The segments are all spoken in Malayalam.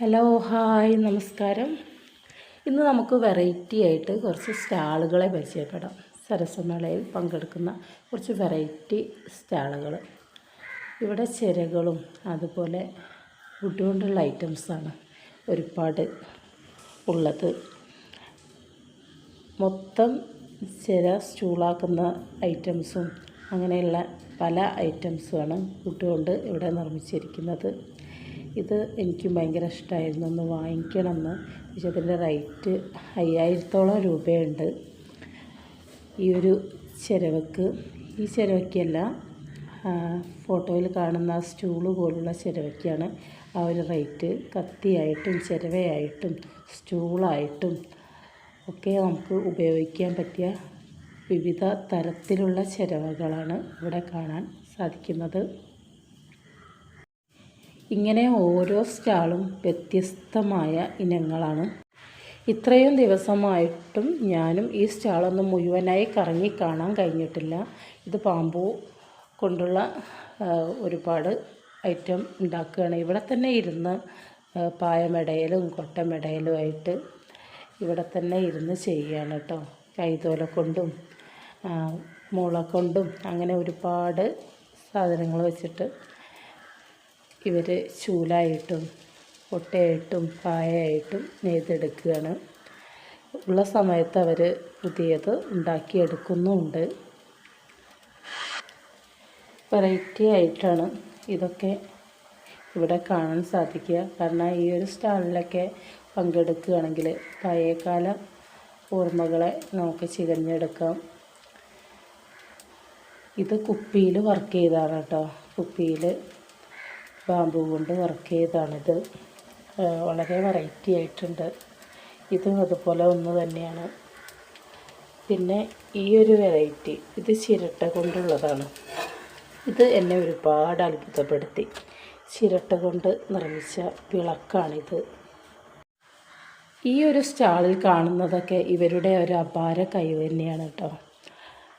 ഹലോ ഹായ് നമസ്കാരം. ഇന്ന് നമുക്ക് വെറൈറ്റി ആയിട്ട് കുറച്ച് സ്റ്റാളുകളെ പരിചയപ്പെടാം. സരസമേളയിൽ പങ്കെടുക്കുന്ന കുറച്ച് വെറൈറ്റി സ്റ്റാളുകൾ. ഇവിടെ ചിരകളും അതുപോലെ കൊണ്ടുള്ള ഐറ്റംസാണ് ഒരുപാട് ഉള്ളത്. മൊത്തം ചിര സ്റ്റൂളാക്കുന്ന ഐറ്റംസും അങ്ങനെയുള്ള പല ഐറ്റംസുമാണ് വുഡ് കൊണ്ട് ഇവിടെ നിർമ്മിച്ചിരിക്കുന്നത്. ഇത് എനിക്കും ഭയങ്കര ഇഷ്ടമായിരുന്നു ഒന്ന് വാങ്ങിക്കണമെന്ന്. പക്ഷേ ഇതിന്റെ റേറ്റ് അയ്യായിരത്തോളം രൂപയുണ്ട്. ഈ ഒരു ചിരവക്ക്. ഈ ചിരവക്കല്ല ഫോട്ടോയിൽ കാണുന്ന സ്റ്റൂൾ പോലുള്ള ചിരവയ്ക്കാണ് ആ ഒരു റേറ്റ്. കത്തിയായിട്ടും ചിരവയായിട്ടും സ്റ്റൂളായിട്ടും ഒക്കെ നമുക്ക് ഉപയോഗിക്കാൻ പറ്റിയ വിവിധ തരത്തിലുള്ള ചിരവകളാണ് ഇവിടെ കാണാൻ സാധിക്കുന്നത്. ഇങ്ങനെ ഓരോ സ്റ്റാളും വ്യത്യസ്തമായ ഇനങ്ങളാണ്. ഇത്രയും ദിവസമായിട്ടും ഞാനും ഈ സ്റ്റാളൊന്നും മുഴുവനായി കറങ്ങി കാണാൻ കഴിഞ്ഞിട്ടില്ല. ഇത് പാമ്പു കൊണ്ടുള്ള ഒരുപാട് ഐറ്റം ഉണ്ടാക്കുകയാണ്. ഇവിടെ തന്നെ ഇരുന്ന് പായമെടയിലും കൊട്ടമെടയിലുമായിട്ട് ഇവിടെ തന്നെ ഇരുന്ന് ചെയ്യുകയാണ് കേട്ടോ. കൈതോല കൊണ്ടും മുള കൊണ്ടും അങ്ങനെ ഒരുപാട് സാധനങ്ങൾ വെച്ചിട്ട് ഇവർ ചൂലായിട്ടും കൊട്ടയായിട്ടും പായയായിട്ടും നെയ്തെടുക്കുകയാണ്. ഉള്ള സമയത്ത് അവർ പുതിയത് ഉണ്ടാക്കിയെടുക്കുന്നുമുണ്ട്. വെറൈറ്റി ആയിട്ടാണ് ഇതൊക്കെ ഇവിടെ കാണാൻ സാധിക്കുക. കാരണം ഈ ഒരു സ്റ്റാളിലൊക്കെ പങ്കെടുക്കുകയാണെങ്കിൽ പഴയകാല ഓർമ്മകളെ നമുക്ക് ചികഞ്ഞെടുക്കാം. ഇത് കുപ്പിയിൽ വർക്ക് ചെയ്താണ് കേട്ടോ. കുപ്പിയിൽ ബാമ്പു കൊണ്ട് വർക്ക് ചെയ്താണിത് ആ, വളരെ വെറൈറ്റി ആയിട്ടുണ്ട്. ഇതും അതുപോലെ ഒന്ന് തന്നെയാണ്. പിന്നെ ഈ ഒരു വെറൈറ്റി ഇത് ചിരട്ട കൊണ്ടുള്ളതാണ്. ഇത് എന്നെ ഒരുപാട് അത്ഭുതപ്പെടുത്തി. ചിരട്ട കൊണ്ട് നിർമ്മിച്ച വിളക്കാണിത്. ഈ ഒരു സ്റ്റാളിൽ കാണുന്നതൊക്കെ ഇവരുടെ ഒരു അപാര കഴിവ് തന്നെയാണ് കേട്ടോ.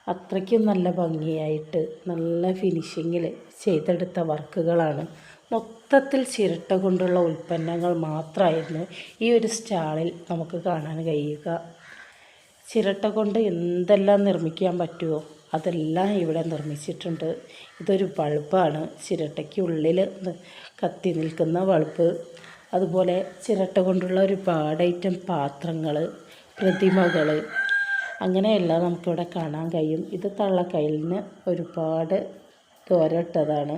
അത്രയ്ക്കും നല്ല ഭംഗിയായിട്ട് നല്ല ഫിനിഷിങ്ങിൽ ചെയ്തെടുത്ത വർക്കുകളാണ്. മൊത്തത്തിൽ ചിരട്ട കൊണ്ടുള്ള ഉൽപ്പന്നങ്ങൾ മാത്രമായിരുന്നു ഈ ഒരു സ്റ്റാളിൽ നമുക്ക് കാണാൻ കഴിയുക. ചിരട്ട കൊണ്ട് എന്തെല്ലാം നിർമ്മിക്കാൻ പറ്റുമോ അതെല്ലാം ഇവിടെ നിർമ്മിച്ചിട്ടുണ്ട്. ഇതൊരു ബൾബാണ്. ചിരട്ടയ്ക്കുള്ളിൽ ഉള്ളിൽ കത്തി നിൽക്കുന്ന ബൾബ്. അതുപോലെ ചിരട്ട കൊണ്ടുള്ള ഒരുപാട് ഐറ്റം പാത്രങ്ങൾ പ്രതിമകൾ അങ്ങനെയെല്ലാം നമുക്കിവിടെ കാണാൻ കഴിയും. ഇത് തള്ളക്കൈലിന് ഒരുപാട് തോരട്ടതാണ്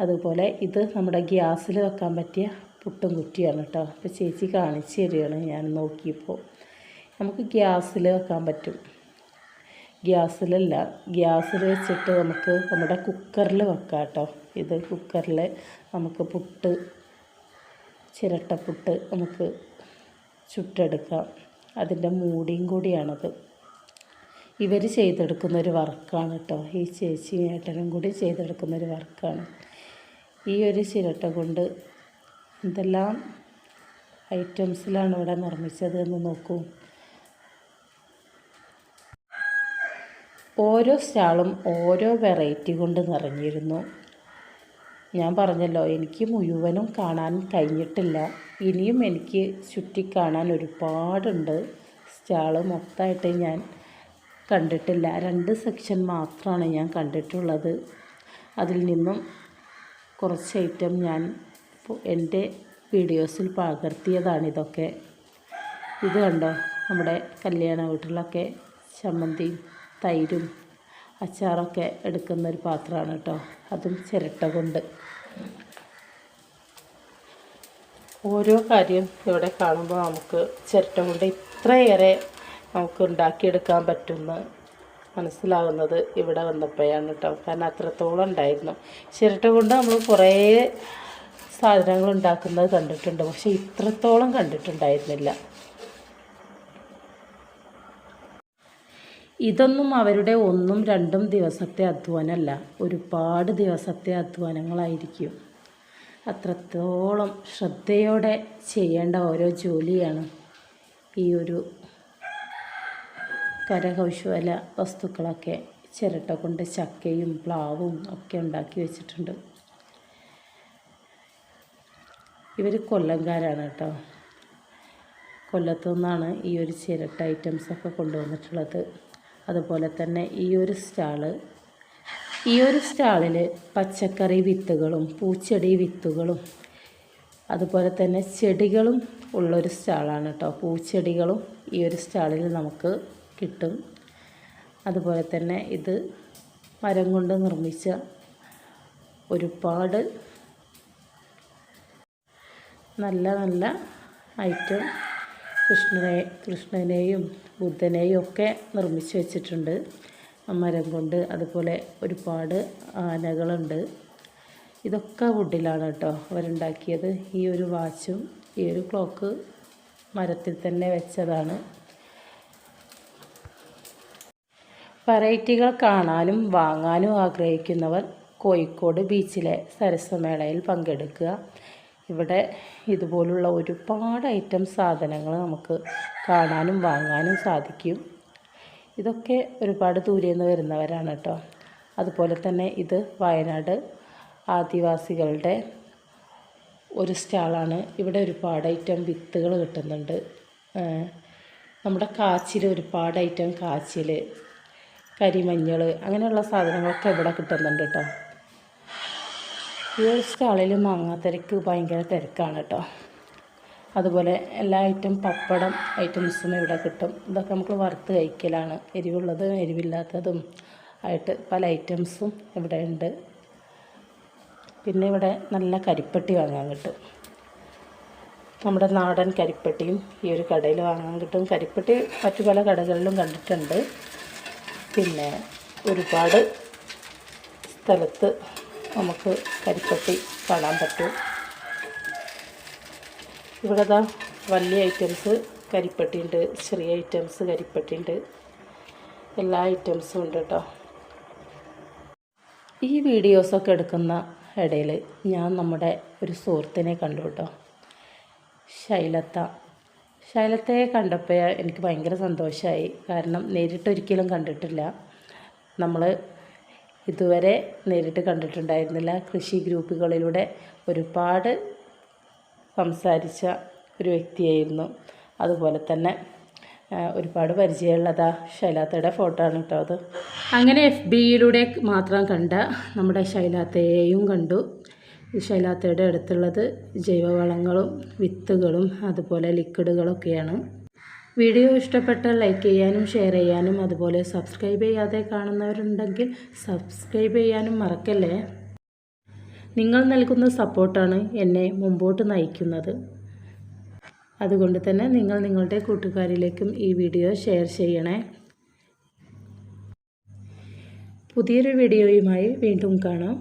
അതുപോലെ ഇത് നമ്മുടെ ഗ്യാസിൽ വെക്കാൻ പറ്റിയ പുട്ടും കുറ്റിയാണ് കേട്ടോ. അപ്പോൾ ചേച്ചി കാണിച്ചു തരികയാണ് ഞാൻ നോക്കിയപ്പോൾ. നമുക്ക് ഗ്യാസിൽ വെക്കാൻ പറ്റും. ഗ്യാസിലല്ല ഗ്യാസിൽ വെച്ചിട്ട് നമുക്ക് നമ്മുടെ കുക്കറിൽ വെക്കാം കേട്ടോ. ഇത് കുക്കറിൽ നമുക്ക് പുട്ട് ചിരട്ടപ്പുട്ട് നമുക്ക് ചുട്ടെടുക്കാം. അതിന്റെ മൂടിയും കൂടിയാണത്. ഇവർ ചെയ്തെടുക്കുന്നൊരു വർക്കാണ് കേട്ടോ. ഈ ചേച്ചിയും ഏട്ടനും കൂടി ചെയ്തെടുക്കുന്നൊരു വർക്കാണ്. ഈ ഒരു ചിരട്ട കൊണ്ട് എന്തെല്ലാം ഐറ്റംസിലാണ് ഇവിടെ നിർമ്മിച്ചത് എന്ന് നോക്കൂ. ഓരോ സ്റ്റാളും ഓരോ വെറൈറ്റി കൊണ്ട് നിറഞ്ഞിരുന്നു. ഞാൻ പറഞ്ഞല്ലോ എനിക്ക് മുഴുവനും കാണാൻ കഴിഞ്ഞിട്ടില്ല. ഇനിയും എനിക്ക് ചുറ്റിക്കാണാൻ ഒരുപാടുണ്ട്. സ്റ്റാൾ മൊത്തമായിട്ട് ഞാൻ കണ്ടിട്ടില്ല. രണ്ട് സെക്ഷൻ മാത്രമാണ് ഞാൻ കണ്ടിട്ടുള്ളത്. അതിൽ നിന്നും കുറച്ച് ഐറ്റം ഞാൻ എന്റെ വീഡിയോസിൽ പകർത്തിയതാണ് ഇതൊക്കെ. ഇത് കണ്ടോ? നമ്മുടെ കല്യാണ വീട്ടിലൊക്കെ ചമ്മന്തിയും തൈരും അച്ചാറൊക്കെ എടുക്കുന്ന ഒരു പാത്രമാണ് കേട്ടോ. അതും ചിരട്ട കൊണ്ട്. ഓരോ കാര്യം ഇവിടെ കാണുമ്പോൾ നമുക്ക് ചിരട്ട കൊണ്ട് ഇത്രയേറെ നമുക്ക് ഉണ്ടാക്കിയെടുക്കാൻ പറ്റുമെന്ന് മനസ്സിലാവുന്നത് ഇവിടെ വന്നപ്പോഴാണ് കേട്ടോ. കാരണം അത്രത്തോളം ഉണ്ടായിരുന്നു. ചിരട്ട കൊണ്ട് നമ്മൾ കുറേ സാധനങ്ങൾ ഉണ്ടാക്കുന്നത് കണ്ടിട്ടുണ്ട്. പക്ഷേ ഇത്രത്തോളം കണ്ടിട്ടുണ്ടായിരുന്നില്ല. ഇതൊന്നും അവരുടെ ഒന്നും രണ്ടും ദിവസത്തെ അധ്വാനമല്ല. ഒരുപാട് ദിവസത്തെ അധ്വാനങ്ങളായിരിക്കും. അത്രത്തോളം ശ്രദ്ധയോടെ ചെയ്യേണ്ട ഓരോ ജോലിയാണ് ഈ ഒരു കരകൗശല വസ്തുക്കളൊക്കെ ചിരട്ട കൊണ്ട് ചക്കയും പ്ലാവും ഒക്കെ ഉണ്ടാക്കി വെച്ചിട്ടുണ്ട്. ഇവർ കൊല്ലംകാരാണ് കേട്ടോ. കൊല്ലത്തു നിന്നാണ് ഈ ഒരു ചിരട്ട ഐറ്റംസൊക്കെ കൊണ്ടുവന്നിട്ടുള്ളത്. അതുപോലെ തന്നെ ഈ ഒരു സ്റ്റാൾ ഈ ഒരു സ്റ്റാളിൽ പച്ചക്കറി വിത്തുകളും പൂച്ചെടി വിത്തുകളും അതുപോലെ തന്നെ ചെടികളും ഉള്ളൊരു സ്റ്റാളാണ് കേട്ടോ. പൂച്ചെടികളും ഈ ഒരു സ്റ്റാളിൽ നമുക്ക് കിട്ടും. അതുപോലെ തന്നെ ഇത് മരം കൊണ്ട് നിർമ്മിച്ച ഒരുപാട് നല്ല നല്ല ഐറ്റം കൃഷ്ണനെ കൃഷ്ണനെയും ബുദ്ധനെയും ഒക്കെ നിർമ്മിച്ച് വെച്ചിട്ടുണ്ട്. മരം കൊണ്ട് അതുപോലെ ഒരുപാട് ആനകളുണ്ട്. ഇതൊക്കെ വുഡിലാണ് കേട്ടോ അവരുണ്ടാക്കിയത്. ഈ ഒരു വാച്ചും ഈ ഒരു ക്ലോക്ക് മരത്തിൽ തന്നെ വെച്ചതാണ്. വെറൈറ്റികൾ കാണാനും വാങ്ങാനും ആഗ്രഹിക്കുന്നവർ കോഴിക്കോട് ബീച്ചിലെ സരസ്വമേളയിൽ പങ്കെടുക്കുക. ഇവിടെ ഇതുപോലുള്ള ഒരുപാട് ഐറ്റം സാധനങ്ങൾ നമുക്ക് കാണാനും വാങ്ങാനും സാധിക്കും. ഇതൊക്കെ ഒരുപാട് ദൂരെ നിന്ന് വരുന്നവരാണ് കേട്ടോ. അതുപോലെ തന്നെ ഇത് വയനാട് ആദിവാസികളുടെ ഒരു സ്റ്റാളാണ്. ഇവിടെ ഒരുപാട് ഐറ്റം വിത്തുകൾ കിട്ടുന്നുണ്ട്. നമ്മുടെ കാച്ചിൽ ഒരുപാട് ഐറ്റം കാച്ചിൽ കരിമഞ്ഞൾ അങ്ങനെയുള്ള സാധനങ്ങളൊക്കെ ഇവിടെ കിട്ടുന്നുണ്ട് കേട്ടോ. ഈ ഒരു സ്റ്റാളിൽ മാങ്ങാത്തിരക്ക് ഭയങ്കര തിരക്കാണ് കേട്ടോ. അതുപോലെ എല്ലാ ഐറ്റം പപ്പടം ഐറ്റംസും ഇവിടെ കിട്ടും. ഇതൊക്കെ നമുക്ക് വറുത്ത് കഴിക്കലാണ്. എരിവുള്ളതും എരിവില്ലാത്തതും ആയിട്ട് പല ഐറ്റംസും ഇവിടെ ഉണ്ട്. പിന്നെ ഇവിടെ നല്ല കരിപ്പട്ടി വാങ്ങാൻ കിട്ടും. നമ്മുടെ നാടൻ കരിപ്പട്ടിയും ഈ ഒരു കടയിൽ വാങ്ങാൻ കിട്ടും. കരിപ്പട്ടി മറ്റു പല കടകളിലും കണ്ടിട്ടുണ്ട്. പിന്നെ ഒരുപാട് സ്ഥലത്ത് നമുക്ക് കരിപ്പട്ടി കാണാൻ പറ്റും. ഇവിടെ ദാ വലിയ ഐറ്റംസ് കരിപ്പട്ടി ഉണ്ട് ചെറിയ ഐറ്റംസ് കരിപ്പട്ടി ഉണ്ട് എല്ലാ ഐറ്റംസും ഉണ്ട് കേട്ടോ ഈ വീഡിയോസൊക്കെ എടുക്കുന്ന ഇടയിൽ ഞാൻ നമ്മുടെ ഒരു സുഹൃത്തിനെ കണ്ടു കേട്ടോ. ശൈലത്ത. ശൈലത്തയെ കണ്ടപ്പോൾ എനിക്ക് ഭയങ്കര സന്തോഷമായി കാരണം നേരിട്ടൊരിക്കലും കണ്ടിട്ടില്ല. നമ്മൾ ഇതുവരെ നേരിട്ട് കണ്ടിട്ടുണ്ടായിരുന്നില്ല. കൃഷി ഗ്രൂപ്പുകളിലൂടെ ഒരുപാട് സംസാരിച്ച ഒരു വ്യക്തിയായിരുന്നു. അതുപോലെ തന്നെ ഒരുപാട് പരിചയമുള്ളതാ ശൈലാത്തയുടെ ഫോട്ടോ ആണ് കേട്ടോ അത്. അങ്ങനെ എഫ് ബിയിലൂടെ മാത്രം കണ്ട നമ്മുടെ ശൈലാത്തയെയും കണ്ടു. ശൈലാത്തയുടെ അടുത്തുള്ളത് ജൈവവളങ്ങളും വിത്തുകളും അതുപോലെ ലിക്വിഡുകളൊക്കെയാണ്. വീഡിയോ ഇഷ്ടപ്പെട്ടാൽ ലൈക്ക് ചെയ്യാനും ഷെയർ ചെയ്യാനും അതുപോലെ സബ്സ്ക്രൈബ് ചെയ്യാതെ കാണുന്നവരുണ്ടെങ്കിൽ സബ്സ്ക്രൈബ് ചെയ്യാനും മറക്കല്ലേ? നിങ്ങൾ നൽകുന്ന സപ്പോർട്ടാണ് എന്നെ മുമ്പോട്ട് നയിക്കുന്നത്. അതുകൊണ്ട് തന്നെ നിങ്ങൾ നിങ്ങളുടെ കൂട്ടുകാരിലേക്കും ഈ വീഡിയോ ഷെയർ ചെയ്യണേ. പുതിയൊരു വീഡിയോയുമായി വീണ്ടും കാണാം.